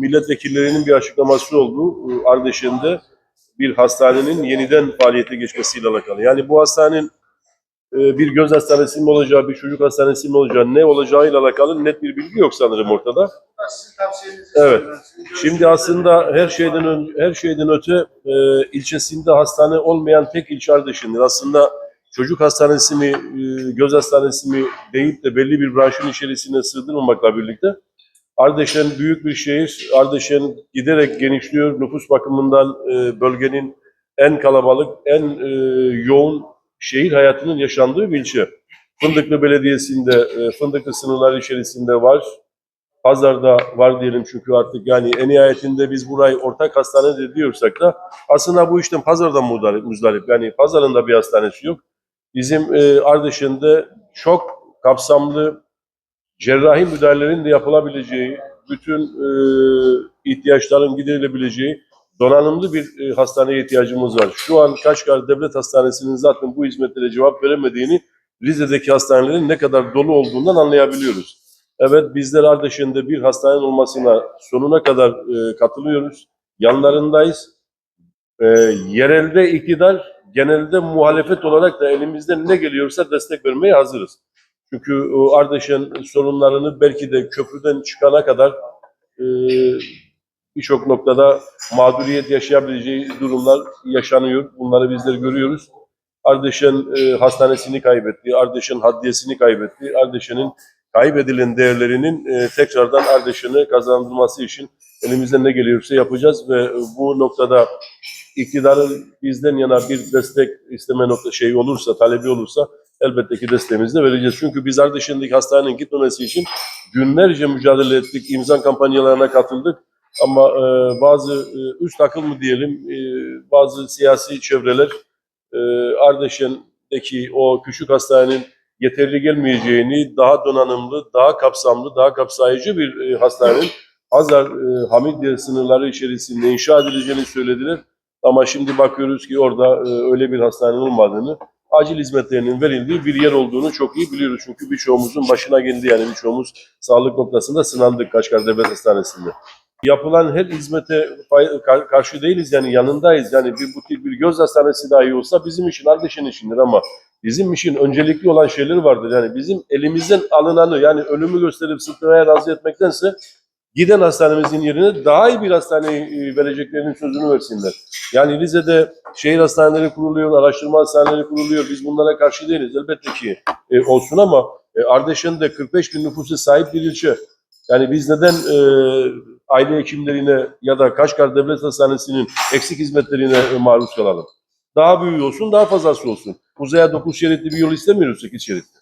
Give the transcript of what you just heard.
milletvekillerinin bir açıklaması oldu. Ee, Ardeşen'de bir hastanenin yeniden faaliyete geçmesiyle alakalı. Yani bu hastanenin e, bir göz hastanesi mi olacağı, bir çocuk hastanesi mi olacağı, ne olacağıyla alakalı net bir bilgi yok sanırım ortada. Evet. Şimdi aslında her şeyden ön- her şeyden öte e, ilçesinde hastane olmayan tek ilçe Ardeşen'dir. Aslında çocuk hastanesi mi, e, göz hastanesi mi deyip de belli bir branşın içerisine sığdırmamakla birlikte Ardeşen büyük bir şehir. Ardeşen giderek genişliyor. Nüfus bakımından e, bölgenin en kalabalık, en e, yoğun şehir hayatının yaşandığı bir ilçe. Fındıklı Belediyesi'nde, e, Fındıklı sınırları içerisinde var. Pazarda var diyelim çünkü artık yani en nihayetinde biz burayı ortak hastane de diyorsak da aslında bu işten pazardan muzdarip. muzdarip. Yani pazarında bir hastanesi yok. Bizim e, Ardeşen'de çok kapsamlı cerrahi müdahalelerin de yapılabileceği, bütün e, ihtiyaçların giderilebileceği donanımlı bir e, hastaneye ihtiyacımız var. Şu an Kaşgar Devlet Hastanesi'nin zaten bu hizmetlere cevap veremediğini Rize'deki hastanelerin ne kadar dolu olduğundan anlayabiliyoruz. Evet bizler Ardeşen'de bir hastanenin olmasına sonuna kadar e, katılıyoruz. Yanlarındayız. E, yerelde iktidar, genelde muhalefet olarak da elimizden ne geliyorsa destek vermeye hazırız. Çünkü o Ardeşen sorunlarını belki de köprüden çıkana kadar e, birçok noktada mağduriyet yaşayabileceği durumlar yaşanıyor. Bunları bizler görüyoruz. Ardeşen e, hastanesini kaybetti, Ardeşen hadiyesini kaybetti. Ardeşen'in kaybedilen değerlerinin e, tekrardan Ardeşen'e kazandırılması için elimizden ne geliyorsa yapacağız ve bu noktada iktidarın bizden yana bir destek isteme nokta şey olursa, talebi olursa elbette ki desteğimizi de vereceğiz. Çünkü biz Ardeşen'deki hastanenin gitmemesi için günlerce mücadele ettik, imza kampanyalarına katıldık. Ama e, bazı e, üst akıl mı diyelim, e, bazı siyasi çevreler e, Ardeşen'deki o küçük hastanenin yeterli gelmeyeceğini, daha donanımlı, daha kapsamlı, daha kapsayıcı bir e, hastanenin Hazar e, Hamidiye sınırları içerisinde inşa edileceğini söylediler. Ama şimdi bakıyoruz ki orada e, öyle bir hastanenin olmadığını, acil hizmetlerinin verildiği bir yer olduğunu çok iyi biliyoruz. Çünkü birçoğumuzun başına geldi yani birçoğumuz sağlık noktasında sınandık Kaşgar Devlet Hastanesi'nde. Yapılan her hizmete karşı değiliz yani yanındayız. Yani bir bu tip bir göz hastanesi dahi olsa bizim için Ardeşen işindir ama bizim için öncelikli olan şeyler vardır. Yani bizim elimizden alınanı yani ölümü gösterip sıtmaya razı etmektense giden hastanemizin yerine daha iyi bir hastaneyi e, vereceklerinin sözünü versinler. Yani Rize'de şehir hastaneleri kuruluyor, araştırma hastaneleri kuruluyor. Biz bunlara karşı değiliz. Elbette ki e, olsun ama e, Ardeşen'de 45 bin nüfusa sahip bir ilçe. Yani biz neden e, aile hekimlerine ya da Kaşgar Devlet Hastanesi'nin eksik hizmetlerine e, maruz kalalım? Daha büyüğü olsun, daha fazlası olsun. Uzaya 9 şeritli bir yol istemiyoruz 8 şeritli.